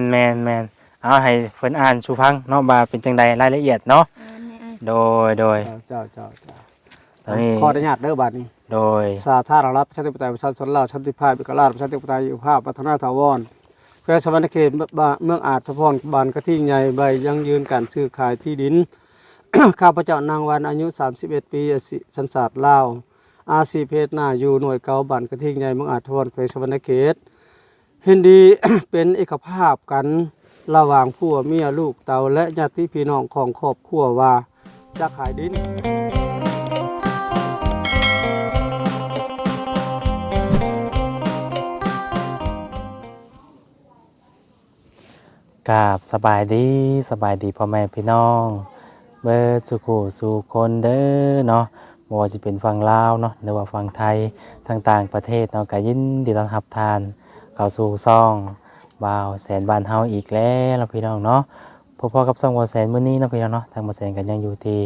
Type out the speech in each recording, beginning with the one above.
นแมนแมนเอาให้เพิ่นอ่านสู่ฟังเนาะว่าเป็นจังใดรายละเอียดเนาะอ่านให้อ่านโดยโดย เจ้าเจ้าเจ้าตอนนี้ ขออนุญาตเด้อบัดนี้ โดย สาธารณรัฐประชาธิปไตยประชาชนลาวชันติภาพเอกราชประชาธิปไตยอยู่ภาพพัฒนาถาวรแขวงสวรรณเขตบ้านเมืองอาจทพรบานกระทิงใหญ่ใบยังยืนการซื้อขายที่ดิน ข้าพเจ้านางวันอายุ 31 ปีอาศิสัญชาติลาวอาซีเพศหน้าอยู่หน่วยเกาบ้านกระทิงใหญ่เมืองอาจทพรแขวงสวรรณเขต เห็นดีเป็นเอกภาพกันระหว่างผัวเมียลูกเตาและญาติพี่น้องของครอบครัวว่าจะขายดินกาบสบายดีสบายดีพ่อแม่พี่น้อง เบิดสุขสู่คนเด้อเนาะบว่าสิเป็นฝั่งลาวเนาะหรือว่าฝั่งไทยทางต่างประเทศเนาะก็ยินดีต้อนรับทาน เข้าสู่ซ่องบ่าวแสนบ้านเฮาอีกแล้วเนาพี่น้องเนาะพบๆกับซ่องบ่าวแสนมื้อนี้เนาะพี่น้องเนาะทางบ่าวแสนก็ยังอยู่ที่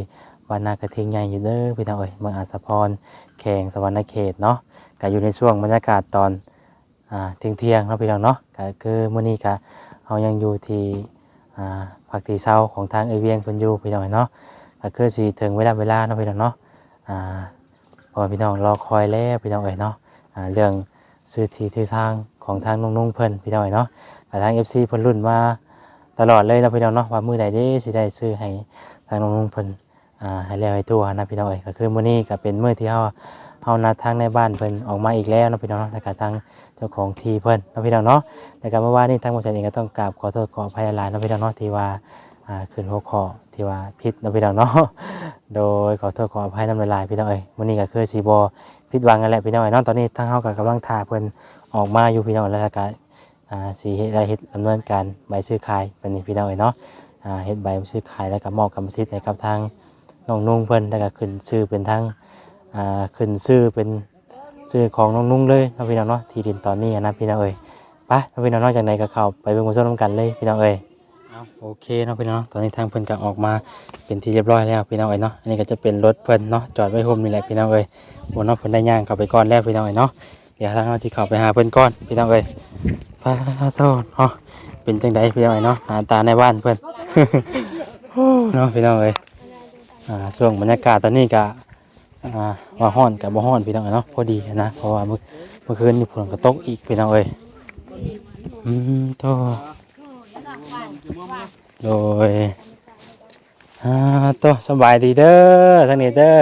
บ้านนากระทิงใหญ่อยู่เด้อพี่น้องเอ้ยเมืองอาสาพรแขวงสวรรณเขตเนาะก็อยู่ในช่วงบรรยากาศตอนอ่าเที่ยงๆเนาะพี่น้องเนาะก็คือมื้อนี้ก็เรายังอยู่ที่อ่าผักตีเศร้าของทางเอเวียงเพิ่นอยู่พี่น้องเนาะก็คือสิถึงเวลาเวลาเนาะพี่น้องเนาะอ่าพอพี่น้องรอคอยแล้วพี่น้องเอ๋ยเนาะอ่าเรื่องซื้อที่ที่ทาง ของทางนุ่งๆเพิ่นพี่น้องเอ๋ยเนาะกับทาง FC เพิ่นรุ่นมาตลอดเลยเนาะพี่น้องเนาะว่ามื้อใดเด้สิได้ซื้อให้ทางนุ่งๆเพิ่นอ่าให้แล้วให้ทั่วนะพี่น้องเอ๋ยก็คือมื้อนี้ก็เป็นมื้อที่เฮาเฮานัดทางในบ้านเพิ่นออกมาอีกแล้วนะพี่น้องเนาะแล้วก็ทางเจ้าของที่เพิ่นนะพี่น้องเนาะในการเมื่อวานนี้ทางบริษัทเองก็ต้องกราบขอโทษขออภัยหลายนะพี่น้องเนาะที่ว่าอ่าขึ้นหัวข้อที่ว่าผิดนะพี่น้องเนาะโดยขอโทษขออภัยน้ำลายพี่น้องเอ้ยวันนี้ก็คือสีบอผิดหวังกันแหละพี่น้องเอ้ยเนาะตอนนี้ทางเฮาก็กำลังถ่าเพิ่น ออกมาอยู่พี่น้องแล้วก็อ่าสีเฮ็ดได้เฮ็ดดำเนินการใบซื้อขายเป็นพี่น้องเอ้ยเนาะอ่าเฮ็ดใบซื้อขายแล้วก็มอบกรรมสิทธิ์ให้กับทางน้องนุ่งเพิ่นแล้วก็ขึ้นชื่อเป็นทางอ่าขึ้นชื่อเป็นชื่อของน้องนุ่งเลยนะพี่น้องเนาะที่ดินตอนนี้นะพี่น้องเอ้ยไปน้องพี่น้องนอกจากไหนก็เข้าไปเป็นคนส้มน้ำกันเลยพี่น้องเอ้ยเอาโอเคเน้องพี่น้องตอนนี้ทางเพิ่นก็ออกมาเป็นที่เรียบร้อยแล้วพี่น้องเอ้ยเนาะอันนี้ก็จะเป็นรถเพิ่นเนาะจอดไว้โฮมนี่แหละพี่น้องเอ้ยบนน้องเพิ่นได้ย่างเข้าไปก่อนแล้วพี่น้องเอ้ยเนาะ เดี๋ยวทางเราจะเข้าไปหาเพิ่อนก่อนพี่น้องเอ้ยไปโทษเนาะเป็นจังไดพี่น้องเอ้ยเนาะหาตาในบ้านเพิ่อน เนาะพี่น้องเอ้ยอ่าช่วงบรรยากาศตอนนี้ก็อ่าว่าฮ้อนกับบ่ฮ้อนพี่น้องเอ้ยเนาะพอดีนะเพราะว่าเมื่อเมื่อคืนนี่ฝนก็ตกอีกพี่น้องเอ้ยอืมโตโดยอ่าโตสบายดีเด้อทางนี้เด้อ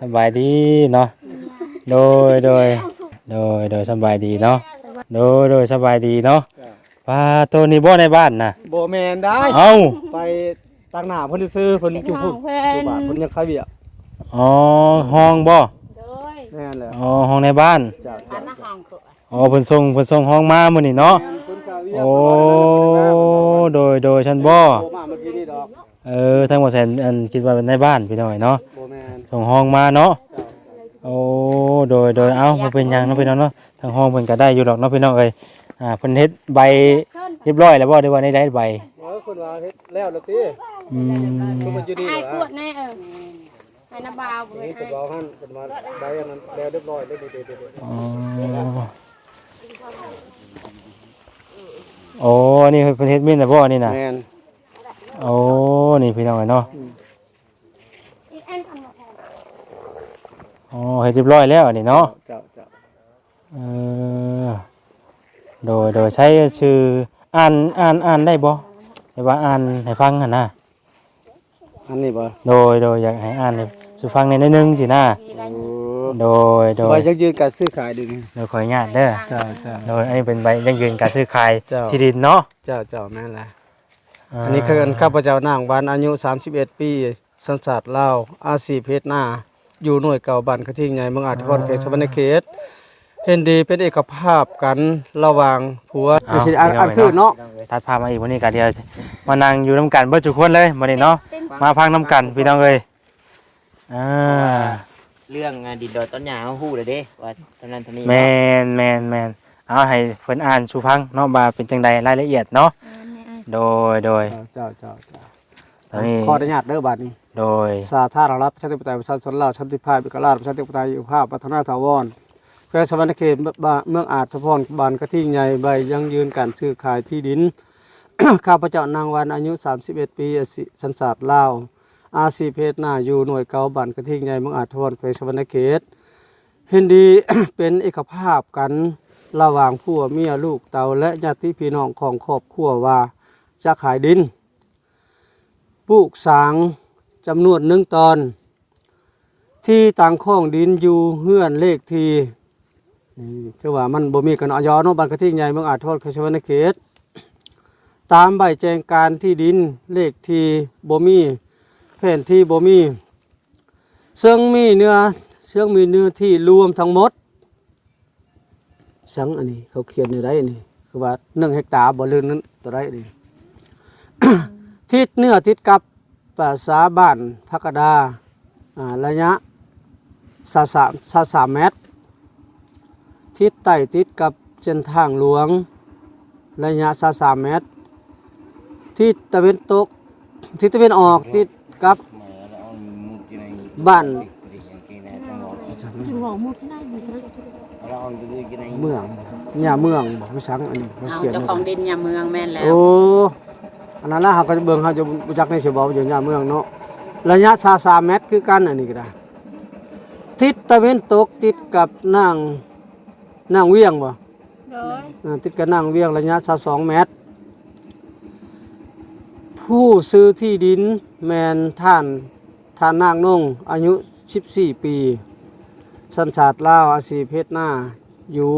สบายดีเนาะโดยโดย โดยโดยสบายดีเนาะโดยโดยสบายดีเนาะป้าตัวนี้บ่ในบ้านน่ะโบแมนได้เอ้าไปตั้งหน้าเพิ่นซื้อเพิ่นอยู่พุ่นอยู่บ้านเพิ่นยังขายเบียร์อ๋อห้องบ่โดยแม่นแหละอ๋อห้องในบ้านจ้าอัจ้านมาห้องคืออ๋อเพิ่นส่งเพิ่นส่งห้องมามื้อนี้เนาะเพิ่นขายเบียร์โอ้โดยโดยฉันบ่โบมาเมื่อกี้นี่ดอกเออทั้งหมดแสนอันคิดว่าเป็นในบ้านพี่น้อยเนาะโบแมนส่งห้องมาเนาะจ้า โอ้โดยโดยเอ้ามาเป็นหยังเนาะพี่น้องเนาะทางห้องเพิ่นก็ได้อยู่ดอกเนาะพี่น้องเอ้ยอ่าเพิ่นเฮ็ดใบเชิญเรียบร้อยแล้วบ่ได้ว่าได้ได้ใบเออคนว่าเฮ็ดแล้วละติอืมคือมันอยู่นี่ไอ้แหขละวดแน่เออไอ้น้ำบาวบ่นี่ไอ้เพิ่นว่าหั่นเพิ่นว่าใบอันนั้นแล้วเรียบร้อยแล้วดีๆอ๋อโอ้นี่เพิ่นเฮ็ดมินน่ะบ่นี่ๆน่ะแม่นโอ้นี่พี่น้องเอ้ยเนาะ อีแอนทำมาแทน อ๋อเฮ็ดเรียบร้อยแล้วอันนี้เนาะเจ้าเจ้าเออโดยโดยใช้ชื่ออ่านอ่านอ่านได้บ่ให้ว่าอ่านให้ฟังหั่นน่ะอันนี้บ่โดยโดยอยากให้อ่านให้สุฟังในอยนึงสินะมีอะไรโอ้โดยโดใบยจักยืนการซื้อขายดิโดยขออนุญาตเด้อเจ้าเจ้า โดยอันนี้เป็นใบยังยืนการซื้อขายเจ้า ที่ดินเนาะเจ้าเจ้าแม่นแหละอันนี้คืออันข้าพเจ้านางวันอายุ 31 ปี สัญชาติลาวอาชีพเพชรหน้า อยู่หน่วยเก่าบ้านกระทิงใหญ่เมืองอาจพรเขตสวรรณเขตเห็นดีเป็นเอกภาพกันระหว่างผัวเาสิอันอันคือเนาะตัดภาพมาอีกวันนี้กันเดียวมานั่งอยู่น้ำกันเบิดทุกคนเลยมานี่เนาะมาพังน้ำกันพี่น้องเอ้ยอ่าเรื่องงานดินดอยต้นหญ้าเขาฮู้เลยเด้ว่าตอนนั้นตอนนี้แมนแมนแมนเอาให้เพิ่นอ่านสู่ฟังเนาะว่าเป็นจังใดรายละเอียดเนาะอ่านให้อ่านโดยโดยเจ้าเจ้าเจ้าตอนนี้ขออนุญาตเด้อบัดนี้ โดยสาธารณรัฐประชาธิปไตยประชาชนลาวชันติภาพเอกราชประชาธิปไตยอยู่ภาพพัฒนาถาวรแขวงสวรรณเขตเมืองอาจทพรบานกระทิงใหญ่ใบยังยืนการซื้อขายที่ดิน ข้าพเจ้านางวันอายุ 31 ปีอาศิสัญชาติลาวอาชีเพศหน้าอยู่หน่วยเกาบันกระทิงใหญ่เมืองอาจทรแขวงสวรรณเขตเห็นดีเป็นเอกภาพกันระหว่างผัวเมียลูกเตาและญาติพี่น้องของครอบครัวว่าจะขายดินปลูกสาง จำนวนหนึ่งตอน ที่ต่างข้องดินอยู่เฮือนเลขทีนี่ถือว่ามันบ่มีกันออยอนบันกระทิ่งใหญ่เมืองอาทรแขวงสวรรณเขตตามใบแจงการที่ดินเลขทีบ่มีแผนที่บ่มีซึ่งมีเนื้อเซึ่งมีเนื้อที่รวมทั้งหมดสังอันนี้เขาเขียนอยู่ได้นี่คือว่าหนึ่งเฮกตาร์บ่ลืนนั้นตัวได้นี่ทิศเนื้อทิศกับ ภาษาบ้านพักดาอ่าระยะสาสามสาสามเมตร ทิศใต้ติดกับเส้นทางหลวง ระยะสาสามเมตร ทิศตะเวนตก ทิศตะเวนออกติดกับบ้านหัวมุดได้อยู่ทั้งเมืองเนี่ยเมืองบอกไม่ชังอันนี้เขาเอาเขียนเจ้าไว้ของดินยามเมืองแม่นแล้วโอ้ อันนั้นละเขาก็จะเบิ่งเขาจะบุญจักในเสียบอประโยชน์ยาเมืองเนาะระยะชาสามเมตรคือกันอันนี้ก็ได้ทิศตะเวนตกติดกับนางนางเวียงบ่ติดกับนางเวียงระยะชาสองเมตร ผู้ซื้อที่ดินแมนท่านท่านนางนงอายุ 14 ปี สัญชาติลาวอาศีพเพชรหน้าอยู่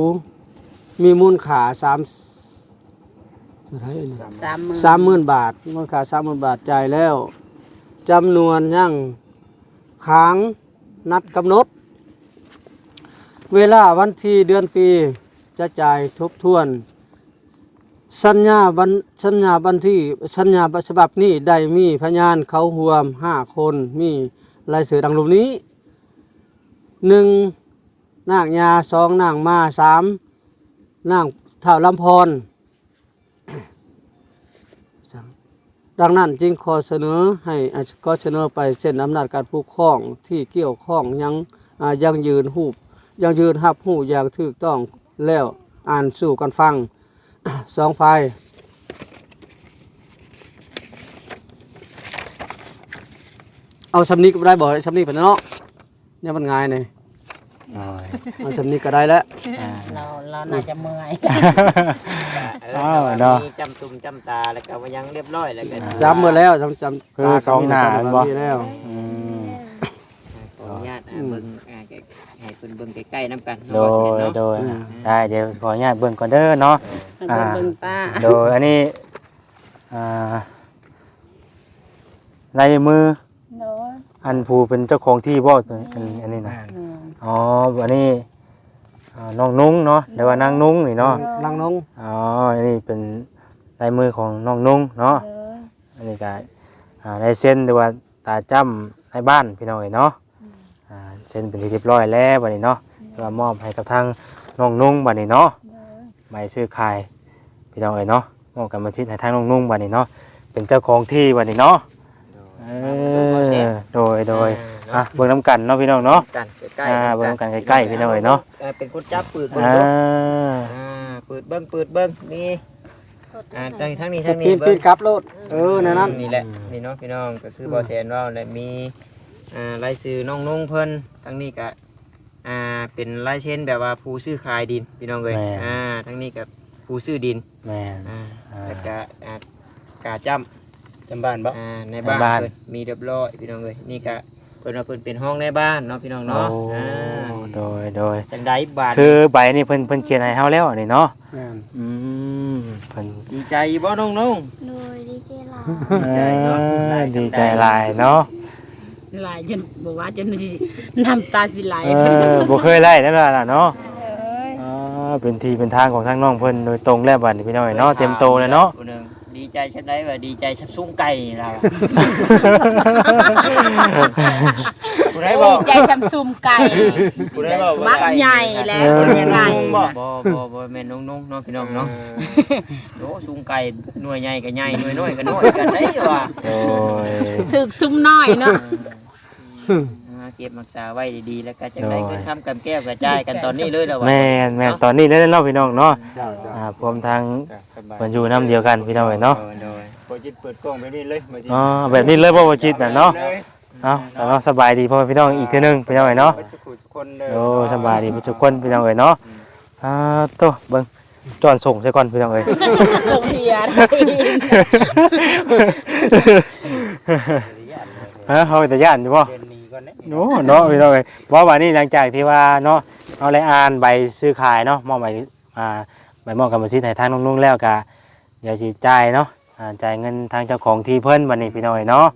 มีมูลขา3 สามหมื่นสามหมื่นบาทมูลค่าสามหมื่นบาทจ่ายแล้วจำนวนยังค้างนัดกำหนด เวลาวันที่เดือนปีจะจ่ายทบทวน สัญญาบันสัญญาบันที่สัญญาฉบับนี้ได้มีพยานเขารวมห้าคนมีรายชื่อดังรูปนี้หนึ่งนางยาสองนางมาสามนางเท่าลำพร ดังนั้นจึงขอเสนอให้อ่าก็เสนอไปเส้นอำนาจการปกครองที่เกี่ยวข้องยังยังยืนหูบยังยืนหับหูอย่างถูกต้องแล้วอ่านสู่กันฟังสองฝ่ายเอาสำนีก็ได้บอกสำนีไปเนาะเนี่ยมันง่ายเนี่ย โอ้ยเอาสำนีก็ได้แล้วอ่า เราเราน่าจะเมื่อยอ้าวเนาะ มีจำตุมจำตาแล้วก็ว่ายังเรียบร้อยแล้วกันจำเมื่อแล้วจำจำคือสองหน้าตบ่ มีแล้ว อืมขออนุญาตอ่าเบิ่งอ่าใกล้ให้เพิ่นเบิ่งใกล้ๆนํกันโดเนาะยโดยอืม ได้เดี๋ยวขออนุญาตเบิ่งก่อนเด้อเนาะ มันเป็นเบิ่งป้าโดยอันนี้อ่าลายมือโดยอันผู้เป็นเจ้าของที่บ่ตัวอันอันนี้นะอืม อ๋ออันนี้อ่าน้องนุ้งเนาะเดี๋ยวว่านางนุ้งนี่เนาะลังนงอ๋ออันนี้เป็นลายมือของน้องนุ้งเนาะโดยอันนี้ก็อ่าลายเส้นหรือว่าตาจ้ำในบ้านพี่น้องเอ๋ยเนาะอ่าเส้นเป็นที่เรียบร้อยแล้วบัดนี้เนาะแล้วก็มอบให้กับทางน้องนุ้งบัดนี้เนาะ โดยใบซื้อขายพี่น้องเอ๋ยเนาะมอบกรรมสิทธิ์ให้ทางน้องนุ้งบัดนี้เนาะเป็นเจ้าของที่บัดนี้เนาะเออโดยโดย อ่ะเบิ่งน้ำกันเนาะพี่น้องเนาะกันใกล้ๆอ่าเบิ่งกันใกล้ๆพี่น้องเอ๋ยเนาะอ่เป็นคนจับปืนเบิ่งอ่าเบิ่งอ่าเปิดเบิ่งเปิดเบิ่งนี่อ่าทั้งทั้งนี้จะทั้งปีนี้นปีเบิ่งนกลับโลดเออในนั้นนี่แหละนี่เนาะพี่น้องก็คือบ่แทนว่าเนี่ยมีอ่ารายชื่อน้องนุ่งเพิ่นทั้งนี้ก็อ่าเป็นลายเช่นแบบว่าผู้ซื้อขายดินพี่น้องเลยอ่าทั้งนี้ก็ผู้ซื้อดิน แม่น อ่าอ่าแล้วก็อ่ากาจำจำบ้านบ่ อ่าในบ้านในบ้าน เพิ่นมีเรียบร้อยพี่น้องเลยนี่ก็เพิ่นว่าเพิ่นเป็นห้องในบ้านเนาะพี่น้องโอ้เนาะอ่าโดยโดยจังไดบาทคือใบนี่เพิ่นเพิ่นเขียนให้เฮาแล้วนี่เนาะแม่นอืมเพิ่นดีใจบ่น้องนุ่งโดยดีเจลาใจเนาะเออดีใจหลายเนาะหลายจนบอกว่าจนสิน้ำตาสิไหลเออบ่เคยไล่แล้วล่ะเนาะโดยอ๋อเป็นที่เป็นทางของทางน้องเพิ่นโดยตรงแล้วบัดนี้พี่น้องเนาะเต็มโตเลยเนาะผู้หง ดีใจฉันได้ว่าดีใจชับซุ้งไก่เราผู้ใดบอกใจชำซุมไก่ ผู้ใดบอกว่ามักไก่ใหญ่แล้วเออซุมไก่ บ่บ่บ่บ่แม่นน้องๆเนาะพี่น้องเนาะโอ้ซุ้งไก่หน่วยใหญ่ก็ใหญ่หน่วยน้อยก็น้อยกันได้ว่ะโดยถึกซุมน้อยเนาะอ่ามาเก็บรักษาไว้ดีๆแล้วก็จะได้เงินคำกำแก้วกระจายกันตอนนี้เลยเด้อว่าแม่นแม่นตอนนี้ได้เนาะพี่น้องเนาะเจ้าจ้าอ่าพร้อมทางสบายเพิ่นอยู่นํเดียวกันพี่น้องเอ้ยเนาะโดยโดยบ่จิตเปิดกล้องไปนี่เลยบ่จิตอ๋อแบบนี้เลยบ่บ่จิตน่ะเนาะเอ้าสาวน้องสบายดีพ่อแม่พี่น้องอีกเทื่อนึงพี่น้องเอ้ยเนาะไปสุขุทุกคนเด้อ โอ้สบายดีทุกคนพี่น้องเอ้ยเนาะอ่าโตเบิ่งจอนส่งซะก่อนพี่น้องเอ้ยส่งเทียนฮะเฮาแต่ย่านอยู่บ่เดือนนี้ ก่อนเด้โอ้เนาะพี่น้องเอ้ยบ่ว่านี่หลังจากที่ว่าเนาะเอาเลยอ่านใบซื้อขายเนาะมอบใบอ่าใบมอบกรรมสิทธิ์ให้ทางน้องๆแล้วก็เดี๋ยวสิจ่ายเนาะอ่าจ่ายเงินทางเจ้าของที่เพิ่นบัดนี้พี่น้องเอ้ยเนาะ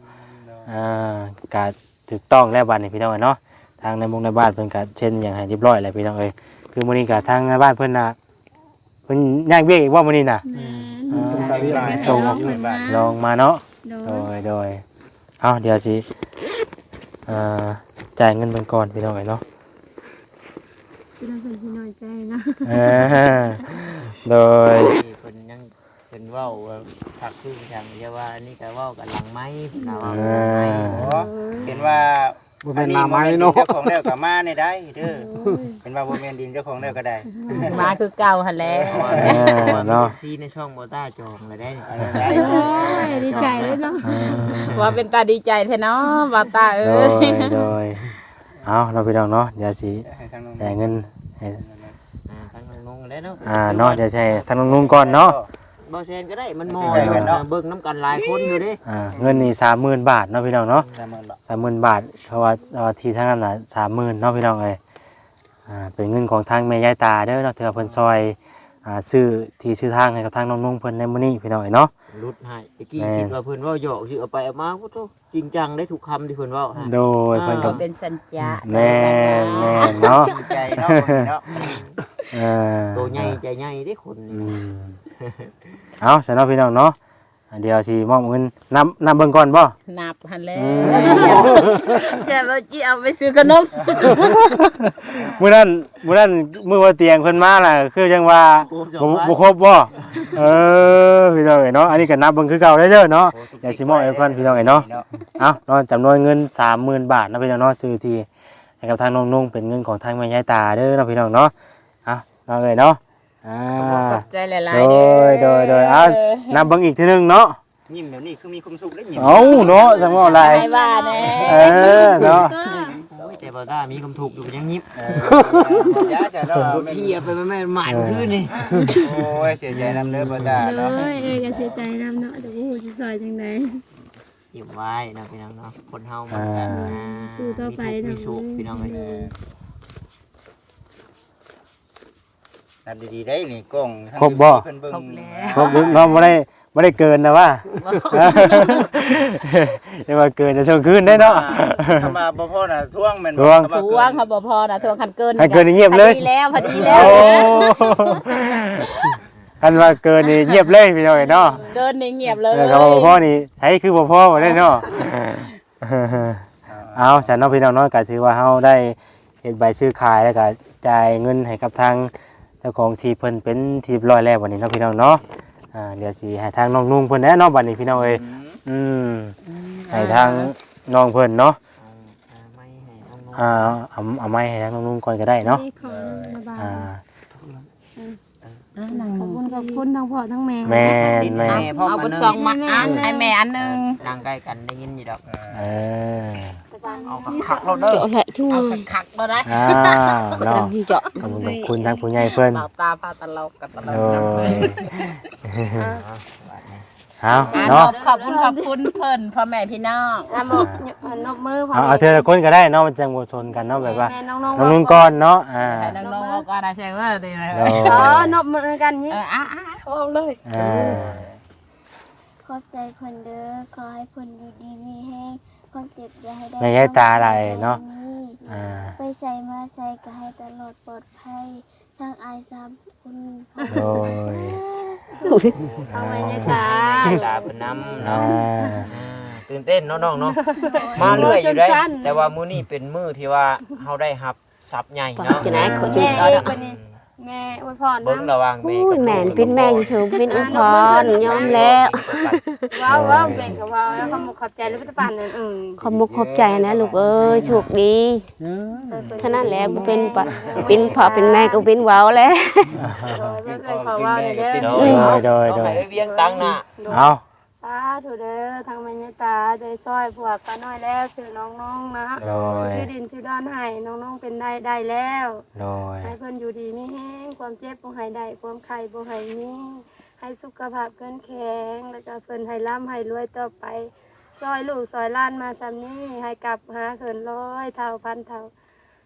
อ่าก็ถูกต้องแล้วบัดนี้พี่น้องเอ้ยเนาะทางในมุงในบ้านเพิ่นก็เช่นอย่างให้เรียบร้อยแล้วพี่น้องเอ้ยคือมื้อนี้ก็ทางในบ้านเพิ่นน่ะเพิ่นย่างเบี้ยอีกว่ามื้อนี้น่ะ แม่อ่า ไปเรียนไปส่งอยู่ในบ้านลองมาเนาะ โดโดยยโดยเอาเดี๋ยวสิ อ่าจ่ายเงินเพิ่นก่อนพี่น้องเอ้ยเนาะสิเราเป็นที่น้อยใจนะเออโดยที่เพิ่นยังเพิ่นเว้าว่าพักคือทางเรียกว่านี่ก็เว้ากันหลังไม้เพิ่นว่าเอเว้าหลังไม้อเห็นว่า บ่แม่นหน้าไม้เนาะเจ้าของแล้วก็มาในได้เด้อเห็นว่าบ่แม่นดินเจ้าของแล้วก็ได้มาคือเก่าหั่นแหละเออเนาะซีในช่องโบต้าจองเลยได้นี่ได้โอ้ยดีใจเลยเนาะเออว่าเป็นตาดีใจแท้เนาะบาตาโดเอ้ยย โดยเอาเราพี่น้องเนาะเดี๋ยวสิให้ทางน้องจ่ายเงินให้อ่าทางน้องๆได้เนาะอ่าเนาะเดี๋ยวใช้ทางน้องๆก่อนเนาะ บ่แซนก็ได้มันมออยู่นะเบิ่งน้ำกันหลายคนอยู่เด้อ่าเงินนี่สามหมื่นบาทเนาะพี่น้องเนาะสามหมื่นบาทสามหมื่นบาทเพราะว่าเอาที่ทางนั้นน่ะสามหมื่นเนาะพี่น้องเอ้ยอ่าเป็นเงินของทางแม่ยายตาเด้อเนาะเถื่อเพิ่นซอยอ่าซื้อที่ซื้อทางให้กับทางน้องๆเพิ่นในมื้อนี้พี่น้องเอ้ยเนาะ รุดให้ตะกี้แม่ คิดว่าเพิ่นเว้าหยอกสิเอาไปเอามาพุทโธจริงจังได้ทุกคำที่เพิ่นเว้าฮะ โดยเพิ่นก็ก็เป็นสัญญาแม่นแม่นเนาะดีใจเนาะเนาะเออตัวใหญ่ใจใหญ่เด้คนอืนี่ม เอาสำหรับพี่น้องเนาะอ่าเดี๋ยวสิมอบเงินนับนับเบิ่งก่อนบ่นับหั่นแหละอืมอย่าบ่จิเอาไปซื้อขนมมื้อนั้นมื้อนั้นมื้อว่าเตียงเพิ่นมาน่ะคือจังว่าบ่บ่ครบบ่เออพี่น้องเอ้ยเนาะอันนี้ก็นับเบิ่งคือเก่าได้เด้อเนาะเดี๋ยวสิมอบให้เพิ่นพี่น้องเอ้ยเนาะเอาเนาะจำนวนเงินสามหมื่นบาทนะพี่น้องเนาะซื้อที่ให้กับทางน้องนุ่งเป็นเงินของทางแม่ยายตาเด้อเนาะพี่น้องเนาะเอาน้องเอ้ยเนาะ อ่าขอบใจหลายๆเด้โดยโดยโดยเอานับเบิ่งอีกทีหนึงเนาะยิ้มเดี๋ยวนี้คือมีความสุขได้ยิ้มเอาเนาะจังว่าอะไรให้ว่าแน่เออเนาะโอ้ยแต่บ่ได้มีคำถูกอยู่ยังยิบเออยาจะเนาะเฮียไปแม่ๆหมายมันคือนี่โอ้ยเสียใจนำเด้อบ่ตาโดเนาะยเอ้ยก็เสียใจนำเนาะแต่ว่าสิซอยจังได๋ยิ้มไว้นะพี่น้องเนาะคนเฮามันกันอ่าสู้ต่อไปมีทุกข์มีสุขเนาะพี่น้องเอ้ย นับดีๆได้นี่กล้องครบบ่ เพิ่นเบิ่งครบแล้วครบเนาะบ่ได้บ่ได้เกินนะว่าเรียกว่าเกินจะช่วงคืนได้เนาะ ถ้ามาบ่พอน่ะท่วงแม่นท่วงทวงเขาบ่พอนะทวงคันเกินคันเกินนี่เงียบเลย พอดีแล้วพอดีแล้ว โอ้คันว่าเกินนี่เงียบเลยพี่น้องเอ้ยเนาะเกินนี่เงียบเลยเออครับบ่พ่อนี่ใช้คือบ่พ่อบ่ได้เนาะ เอาฉันเนาะพี่น้องเนาะก็ถือว่าเฮาได้เฮ็ดใบซื้อขายแล้วก็จ่ายเงินให้กับทาง เจ้าของที่เพิ่นเป็นที่เรียบร้อยแล้ววันนี้เนาะพี่น้องเนาะอ่าเดี๋ยวสิให้ทางน้องนุ่งเพิ่นแน่เนาะบัดนี้พี่น้องเอ้ยอืมให้ทางน้องเพิ่นเนาะเอาไม่ให้น้องอ่าเอาเอาไม้ให้ทางน้องนุ่งก่อนก็ได้เนาะขอระบายอ่าขอบคุณขอบคุณทั้งพ่อทั้งแม่แม่นๆแม่นแม่พ่อเอามาบุญนึงซองมาอันให้แม่อันหนึง นั่งใกล้กันได้ยินอยู่ดอก เออ เอาขักเราเด้อเจาะแหละทั่วเอาคักๆบ่ได้อ้าวเนาะที่เจาะขอบคุณขอบคุณทางผู้ใหญ่เพิ่นเบาตาพาตลกกันตลโอ้กยเอาอ่าเนาะขอบคุณขอบคุณเพิ่นพ่อแม่พี่น้องอะหมกนบมือพ่อเอาเอาเธอละคนก็ได้เนาะมันจังบ่ชนกันเนาะแบบว่าแม่น้องๆน้องนุ่งก่อนเนาะอ่าให้น้องๆเอาก่อนนะใช่ว่าดีไหมโอ้อ๋อนบมือกันนี่เอออะอะเอาเลยอ่าขอบใจคนเด้อขอให้คนอยู่ดีมีแห้ง ความเจ็บอย่าให้ได้ไม่ให้ตาอะไรเนาะ อ่า ไปใส่มาใส่ก็ให้ตลอดปลอดภัยทั้งอายสามคุณโอ้ยเอาไว้ในตาตาเป็นน้ำอ่าเนาะอ่าตื่นเต้นเนาะน้องเนาะมาเรื่อยอยู่ได้แต่ว่ามื้อนี้เป็นมื้อที่ว่าเฮาได้รับทรัพย์ใหญ่เนาะ จะไหนขอช่วยเอาดอก แม่อวยพรเบิ่งนะระวังโอ้แม่ยแม่นเป็นแม่อยู่เฉยเป็นอุปกรณ์ยอมแล้ว ว้าวว้าวเป็นกับว้าวแล้วขอบขอบใจแล้วพิธภัณฑ์เลยอืมขอบมุกขอบใจนะลูกเอ้ยโชคดีเท่านั้นแหละบ่เป็นปะเป็นพ่อเป็นแม่ก็เป็นเว้าแล้วโดยเพื่อเคยขอว่าเลยเด้อ โดยโดยโดย เอาให้เวียงตังค์น่ะ เอา สาธุเด้อทางบรรยตาโดยซอยพวกก็น้อยแล้วสื่อน้องๆนะโดยชื่อดินชื่อดอนให้น้องๆเป็นได้ได้แล้ว โดย ให้เพิ่นอยู่ดีมีแห้งความเจ็บบ่ให้ได้ความไข้บ่ให้มีให้สุขภาพเกินแข็งแล้วก็เพิ่นให้ร่ำให้รวยต่อไป ซอยลูกซอยหล้านมาซ้ำนี้ให้กลับหาเพิ่นร้อยเท่าพันเท่า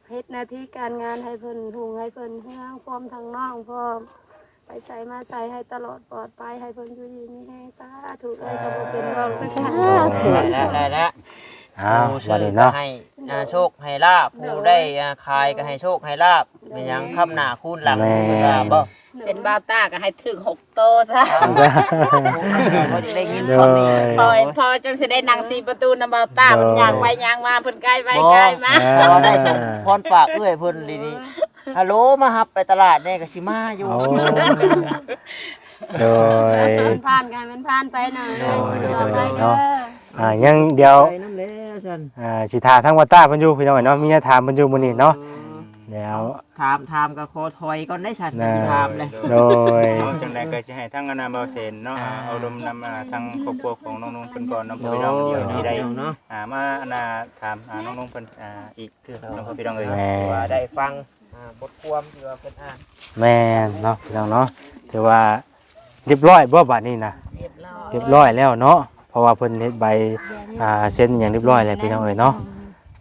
เฮ็ดหน้าที่การงานให้เพิ่นหุงให้เพิ่นเฮืองพร้อมทั้งน้องพร้อม ไปใส่มาใส่ให้ตลอดปลอดภัยให้เพิ่นอยู่ดีมีแห้งสาธุเลยก็บ่เป็นรองเลยค่ะได้แล้ได้แล้วผู้วันซื้อนี้ก็เนาะให้อ่าโชคให้ลาบผู้ได้อ่าขายก็ให้โชคให้ลาบเป็นยังคำหน้าคูณหลังเวลาบ่เป็นบ้าวต้าก็ให้ถึงหกโตซะเขาจะได้ยินคำนี้พอพอจังสิได้นั่งสีประตูน้ำบ้าวต้าโดยเพิ่นยางไปยางมาเพิ่นใกล้ไปใกล้มาเอเราได้อพรปากเอื้อยเพิ่นดีๆ ฮัลโหลมาฮับไปตลาดเนี่ยก็สิมาอยู่ เอาโดย มันผ่านกันมันผ่านไปหน่อยเลยสุดยอดไปเด้ออ่ายังเดียวไปน้ำแล้วฉันอ่าสิถามทั้งวัตตาเพิ่นอยู่พี่น้องเนาะมีแนวถามเพิ่นอยู่มื้อนี้เนาะเดี๋ยวถามถามกับคอถอยก่อนได้ฉันนะถามเลยโดย เอาจังไดก็สิให้ทั้งอนาบาเซนเนาะอ่าเอารมณ์นำอ่าทางครอบครัวของน้องๆเพิ่นก่อนเนาะพ่อพี่น้องเดี๋ยวสิได้เนาะอ่ามาอนาถามอ่าน้องๆเพิ่นอ่าอีกคือน้องพ่อพี่น้องเอ้ยแม่ ว่าได้ฟัง อ่าบทความที่ว่าเพิ่นอ่านแม่นเนาะพี่น้องเนาะถือว่าเรียบร้อยบ่บัดนี้นะเรียบร้อยเรียบร้อยแล้วเนาะเพราะว่าเพิ่นเฮ็ดใบอ่าเซ็นอหย่างเรียบร้อยแล้วพี่น้องเอ้ยเนาะ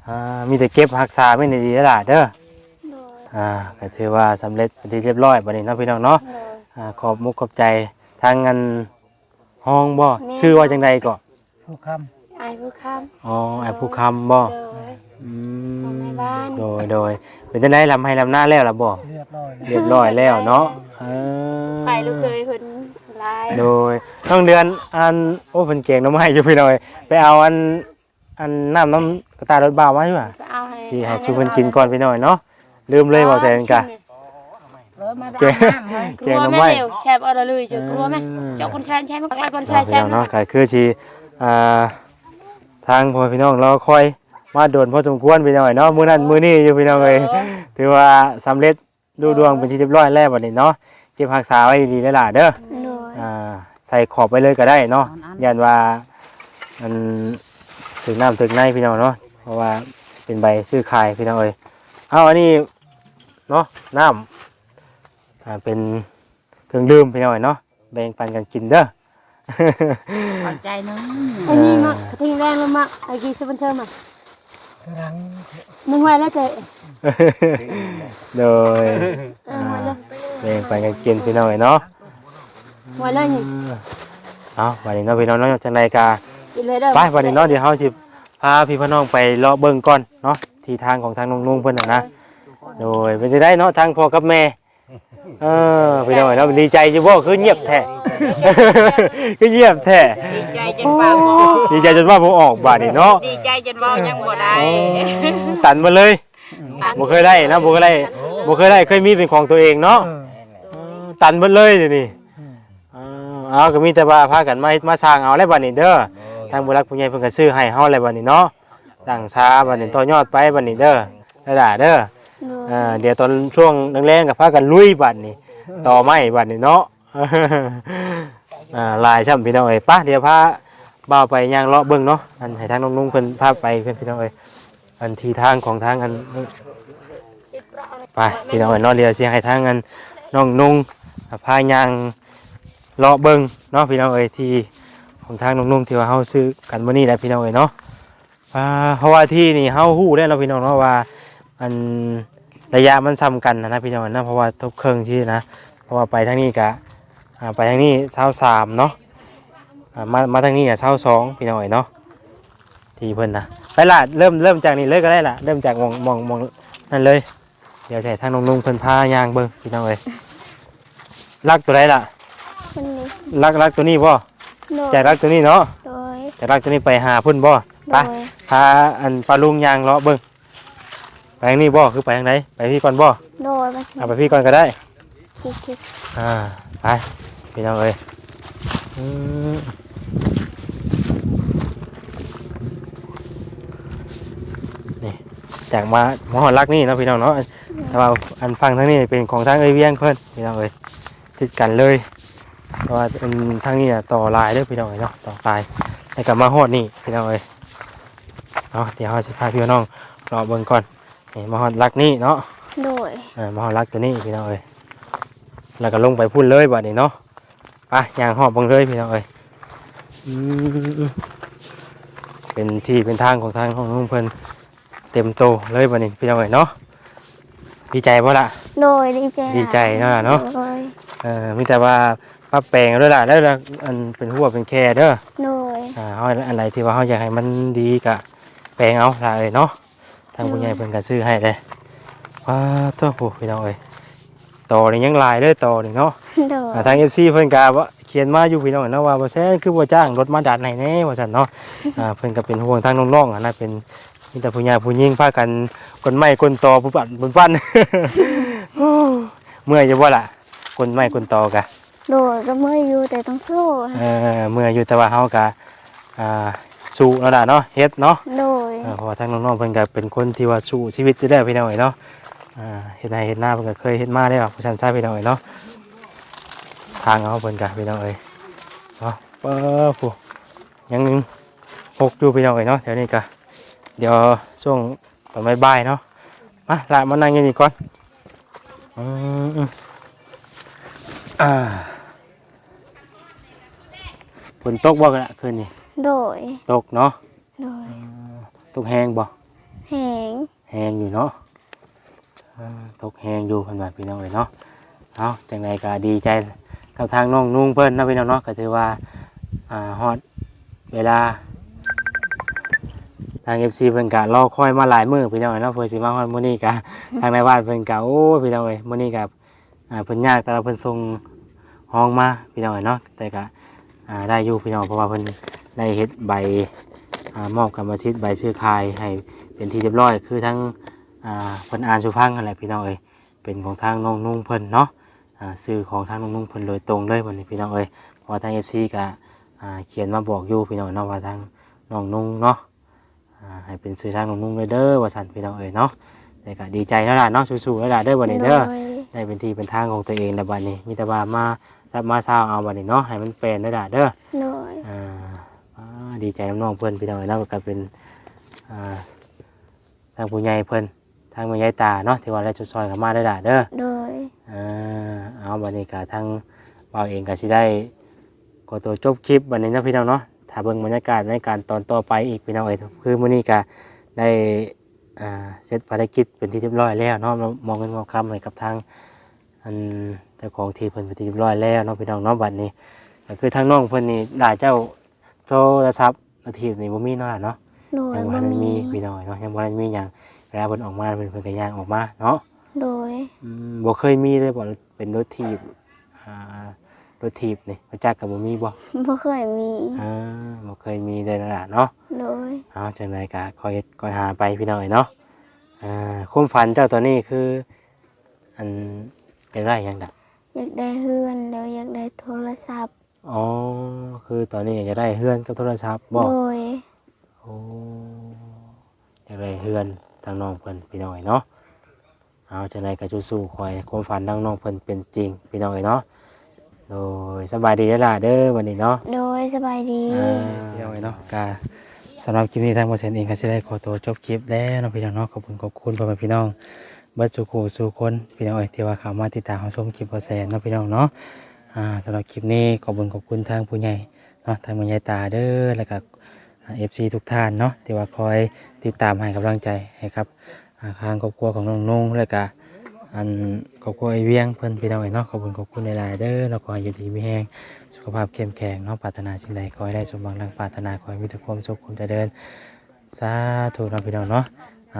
อ่ามีแต่เก็บรักษาไว้ในดีแล้วล่ะเด้อโดยอ่าก็ถือว่าสำเร็จเป็นที่เรียบร้อยบัดนี้เนาะพี่น้องเนาะโดย อ่าขอบมุกขอบใจทางเงินห้องบ่ชื่อว่าจังใดก็ผู้คอายผู้ค้อ๋อไอ้ผู้คำบ่ำโดย อืของในมบ้านโดยโดย เป็นจังไดลำให้ลำหน้าแล้วล่ะบ่ำเรียบร้อยเรียบร้อยแล้วเนาะเออไปลูกเคยเพิ่นหลายโดยต้องเดือนอันโอ้เพิ่นเก่งน้ำให้อยู่พี่น้อยไปเอาอันอันน้ำน้ำกระตายรถบ่าวมาให้ว่ะจะเอาให้สิให้ชูเพิ่นกินก่อนพี่น้อยเนาะลืมเลยบ่แซนกะเออมาเก่งอาบน้ำเฮ้ยกเก่ลังวน้ำแม่ไม้เร็วแชบเอาละเลยจะกลัวไหมเจ้าคนแชร์ใช่ไหมหลายคนแชเนาะร์พี่แชน้องร์เนาะก็คือสิอ่าทางพ่อพี่น้องเราคอย มาโดนพอสมควรพี่น้อยเนาะมื้อนั้นมื้อนี้อยู่พี่น้องเอ้ยถือว่าสำเร็จดูดวงเป็นที่เรียบร้อยแล้วบัดนี้เนาะเก็บรักษาไว้ดีๆแล้วล่ะเด้อโดยอ่าใส่ขอบไปเลยก็ได้เนาะยันว่ามันถึงน้ำถึงในพี่น้องเนาะเพราะว่าเป็นใบซื้อขายพี่น้องเอ้ยเอาอันนี้เนาะน้ำอ่าเป็นเครื่องดื่มพี่น้องเอ้ยเนาะแบ่งปันกันกินเด้อ ขอบใจเนาะอันนี้มากระทิงแรงลงมาไอ้กีซูเปอร์เทอร์มา มึงไว้แล้วเจ๊โดยเออไว้เลยแบ่งปันกันกินพี่น้องเอ้ยเนาะไว้เลยนี่เอาวันนี้เนาะพี่น้องเนาะจังไรกากินเลยเด้อไปวันนี้เนาะเดี๋ยวเฮาสิพาพี่พี่น้องไปเลาะเบิ่งก่อนเนาะที่ทางของทางนุ่งๆเพิ่นน่ะนะโดยเป็นจะได้เนาะทางพ่อกับแม่ เออพี่น้องเนาะดีใจอยู่บ่คือเงียบแท้ คือเงียบแท้ดีใจจนว่าบ่ดีใจจนว่าบ่ออกบาดนี่เนาะดีใจจนเว่ายังบ่ได้ตันมาเลยบ่เคยได้นะบ่เคยได้บ่เคยได้เคยมีเป็นของตัวเองเนาะเออตันหมดเลยเดี๋ยวนี้เออเอาก็มีแต่ว่าพากันมาเฮ็ดมาสร้างเอาแล้วบัดนี้เด้อทางผู้รักผู้ใหญ่เพิ่นก็ซื้อให้เฮาแล้วบัดนี้เนาะตั้งชาบัดนี้ต่อยอดไปบัดนี้เด้อได้ล่ะเด้อโดย อ่าเดี๋ยวตอนช่วงแรงๆกับพากันลุยบัดนี่ต่อไม้บัดนี่เนาะอ่าลายช่ำพี่น้องเอ้ยไป้าเดี๋ยวพาบ่าวไปย่างเลาะเบิ่งเนาะอันให้ทางน้องๆเพิ่นพาไปเพิ่นพี่น้องเอ้ยอันที่ทางของทางอันไปพี่น้องเอ้ยเนาะเดี๋ยวสิให้ทางอันน้องนุ่งพาย่างเลาะเบิ่งเนาะพี่น้องเอ้ยที่ของทางน้องๆที่ว่าเฮาซื้อกันมื้อนี้แหละพี่น้องเอ้ยเนาะอ่าเพราะว่าที่นี่เฮาฮู้ได้แล้วพี่น้องเนาะว่าอัน ระยะมันซ้ำกันนะนะพี่น้องนะเพราะว่าทบเครื่องชื่อนะเพราะว่าไปทางนี้กะอ่าไปทางนี้เช้าสามเนาะอ่ามามาทางนี้อะเช้าสองพี่น้องเนาะที่เพิ่นนะไปละเริ่มเริ่มจากนี้เลยก็ได้ละเริ่มจากมองมองมองนั่นเลย เดี๋ยวใส่ทางนุ่งๆเพิ่นพายางเบิ่งพี่น้องเอ้ยรักตัวใดล่ะคนนี้รักรักตัวนี้บ่โดยใจรักตัวนี้เนาะโดยใจรักตัวนี้ไปหาเพุ่นบ่โดไปยพาอันปลาลุงยางเลาะเบิ่งไป ทางนี้บ่คือไปทางไหนไปพี่ก่อนบ่โดยไปเอาไปพี่ก่อนก็ได้สิคลิปอ่าไปพี่น้องเอ้ยอืมนี่จากมาหมอหอนรักนี่เนาะพี่น้องเนาะแต่ว่าอันฟังทั้งนี้เป็นของทางเอ้ยเวียงเพิ่นพี่น้องเอ้ยติดกันเลยเพราะว่าอันทางนี้น่ะต่อลายเด้อพี่น้องเอ้ยเนาะต่อลายแล้วก็มาฮอดนี่พี่น้องเอ้ยเนาะเดี๋ยวเราสิพาพี่น้องรอเบิ่งก่อน นี่มาฮอดรักนี่เนาะโดยเออมาฮอดรักตัวนี้พี่น้องเอ้ยแล้วก็ลงไปพุ่นเลยบัดนี้เนาะไปย่างหอบเบังเลยพี่น้องเอ้ยอืมเป็นที่เป็นทางของทางของลุงเพิ่นเต็มโตเลยบัดนี้พี่น้องเอ้ยเนาะดีใจบ่ล่ะ โดยดีใจดีใจเนาะเนาะ โดยเออมีแต่ว่าปรับแปลงด้วยล่ะแล้วล่ะอันเป็นหัวเป็นแค่เด้อโดยอ่าเฮาอะไรที่ว่าเฮาอยากให้มันดีก็แปลงเอาล่ะเอ้ยเนาะ ทางผู้ใหญ่เพิ่นก็ซื้อให้เลยว้าตัวผู้พี่น้องเอ้ยต่อนี่ยังหลายเด้อต่อนี่เนาะโดยอ่าทาง FC เพิ่นก็ว่าเขียนมาอยู่พี่น้องเนาะว่าบ่แซ่นคือบ่จ้างรถมาดัดให้แน่ว่าซั่นเนาะอ่าเพิ่นก็เป็นห่วงทางน้องๆอะนะเป็นมีแต่ผู้ใหญ่ผู้หญิงพากันคนไม้คนตอผู้ปัดผู้ปั้นเมื่อยจะบ่ล่ะคนไม้คนตอกะ โดยก็เมื่อยอยู่แต่ต้องสู้เออเมื่อยอยู่แต่ว่าเฮาก็อ่า สู้แล้วล่ะเนาะเฮ็ดเนาะโดยอ่าเพราะว่าทางน้องๆเพิ่นก็เป็นคนที่ว่าสู้ชีวิตอยู่แล้วพี่น้องเอ้ยเนาะอ่าเฮ็ดนาเฮ็ดนาเพิ่นก็เคยเฮ็ดมาแล้วผู้ชันใช้พี่น้องเอ้ยเนาะทางเอาเพิ่นก็พี่น้องเอ้ยเนาะเปิ้ผู้ยังหกอยู่พี่น้องเอ้ยเนาะเดี๋ยวนี้ก็เดี๋ยวช่วงตอนบ่ายๆเนาะมาละมานั่งอยู่นี่ก่อนอืมอ่าฝนตกบ่กะคืนนี้ โดย ตกเนาะโดยตกแห้งบ่แหงแหงอยู่เนาะอ่าตกแหงอยู่เพิ่นว่าพี่น้องเอ้ยเนาะเอาจังไดก็ดีใจกับทางน้องนุ่งเพิ่นเนาะพี่น้องเนาะก็ถือว่าอ่าฮอดเวลา ทาง FC เพิ่นก็รอคอยมาหลายมื้อพี่น้องเอ้ยเนาะเพื่อสิมาฮอดมื้อนี้ก็ ทางในบ้านเพิ่นก็โอ้พี่น้องเอ้ยมื้อนี้ก็อ่าเพิ่นยากแต่ว่าเพิ่นส่งห้องมาพี่น้องเอ้ยเนาะแต่ก็อ่าได้อยู่พี่น้องเพราะว่าเพิ่น ได้เฮ็ดใบอ่ามอบกรรมสิทธิ์ใบซื้อขายให้เป็นที่เรียบร้อย คือทั้งอ่าเพิ่นอ่านสุพังนั่นแหละพี่น้องเอ้ยเป็นของทางน้องนุ่งเพิ่นเนาะอ่าซื้อของทางน้องนุ่งเพิ่นโดยตรงเลยวันนี้พี่น้องเอ้ยเพราะว่าทาง FC ก็อ่าเขียนมาบอกอยู่พี่น้องเนาะว่าทางน้องนุ่งเนาะอ่าให้เป็นซื้อทางน้องนุ่งเลยเด้อว่าซั่นพี่น้องเอ้ยเนาะแต่ก็ดีใจแล้วล่ะเนาะสู้ๆแล้วล่ะเด้อวันนี้เด้อโดยได้เป็นที่เป็นทางของตัวเองแล้วบัดนี้มีแต่ว่ามาซับมาเศร้าเอาบัดนี้เนาะให้มันเป็นได้ด่าเด้อโดยอ่าอ่า ดีใจน้องๆเพื่อนพี่น้องเนาะก็เป็นอ่าทางผู้ใหญ่เพิ่นทางผู้ใหญ่ตาเนาะที่ว่าได้จุดซอยกับมาได้ด่าเด้อโดยอ่าเอาบัดนี้ก็ทางเราเองก็สิได้ก็ตัวจบคลิปบัดนี้เนาะพี่น้องเนาะถ้าเบิ่งบรรยากาศในการตอนต่อไปอีกพี่น้องเอ้ยคือมื้อนี้ก็ได้อ่าเสร็จภารกิจเป็นที่เรียบร้อยแล้วเนาะเรามองเงินมองคำให้กับทางอันเจ้าของที่เพิ่นไปนที่เรียบร้อยแล้วเนาะพี่น้องเนาะบัดนี้ก็คือทางน้องเพิ่นนี่ได้เจ้า โทรศัพท์นาทีนี่บ่มีเนาะล่ะเนาะโดยยังบ่บ่ทันมีมีพี่น้องเนาะยังบ่ทันมีหยังเวลาเพิ่นออกมาเพิ่นเพิ่นก็ย่างออกมาเนาะโดยอืมบ่เคยมีเลยบ่เป็นรถถีบอ่ารถถีบนี่ประจักษ์ก็บ่มีบ่บ่เคยมีอ่าบ่เคยมีเลยล่ะเนาะ โดยเอาจังไดก็คอยเฮ็ดคอยหาไปพี่น้องเอ้ยเนาะอ่าความฝันเจ้าตัวนี้คือ อันเป็นไรหยังดะอยากได้เฮือนแล้วอยากได้โทรศัพท์ อ๋อ คือตอนนี้อยากจะได้เฮือนกับโทรศัพท์บอกโดย โอ้อยากได้เฮือนทางน้องเพิ่นพี่น้อยเนาะ เอาจะไหนก็สู้ๆคอยความฝันทางน้องเพิ่นเป็นจริงพี่น้อยเนาะ โดยสบายดีเด้อล่ะเด้อวันนี้เนาะ โดยสบายดีอ่าพี่น้อยเนาะกาสำหรับคลิปนี้ทางบริษัทเองก็จะได้ขอตัวจบคลิปแล้วเนาะพี่น้องเนาะขอบคุณขอบคุณพ่อแม่พี่น้องเบัดสุขูสู่คนพี่น้องเอ้ยที่ว่าเข้ามาติดตามรับชมคลิปบริษัทเนาะพี่น้องเนาะ อ่าสำหรับคลิปนี้ขอบคุณขอบคุณทางผู้ใหญ่เนาะทางผู้ใหญ่ตาเด้อแล้วก็เอฟซีทุกท่านเนาะที่ว่าคอยติดตามให้กำลังใจให้ครับทางครอบครัวของน้องนุ่งแล้วก็อันครอบครัวไอเวียงเพิ่นพี่น้องเอ้เนาะขอบคุณขอบคุณหลายๆเด้อแล้วก็ให้อยู่ดีมีแรงสุขภาพเข้มแข็งเนาะปรารถนาสิ่งใดขอให้ได้สมหวังดังปรารถนาขอให้มีแต่ความสุขความเจริญสาธุนะพี่น้องเนาะ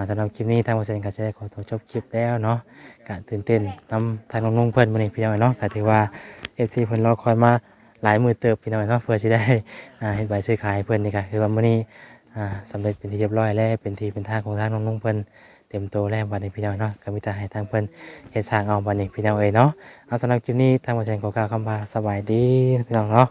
สำหรับคลิปนี้ทางบริษัทก็จะได้ขอตัวจบคลิปแล้วเนาะกะตื่นเต้นนำทางน้องนุ่งเพิ่นมานี่พี่น้องเอ้เนาะก็ถือว่า เอฟซีเพิ่นรอคอยมาหลายมือเติบพี่น้อยเนาะเพื่อสิได้อ่าเห็นใบซื้อขายเพิ่นนี่ค่ะคือว่ามื้อนี้สำเร็จเป็นที่เรียบร้อยแล้วเป็นที่เป็นทางของทางน้องนุ่งเพิ่นเต็มโตแล้ววันนี้พี่น้องเนาะก็มีแต่ให้ทางเพิ่นเฮ็ดสร้างเอาวันนี้พี่น้องเอ้ยเนาะเอาสำหรับคลิปนี้ทางบ่แซนขอกล่าวคำว่าสบายดีพี่น้องเนาะ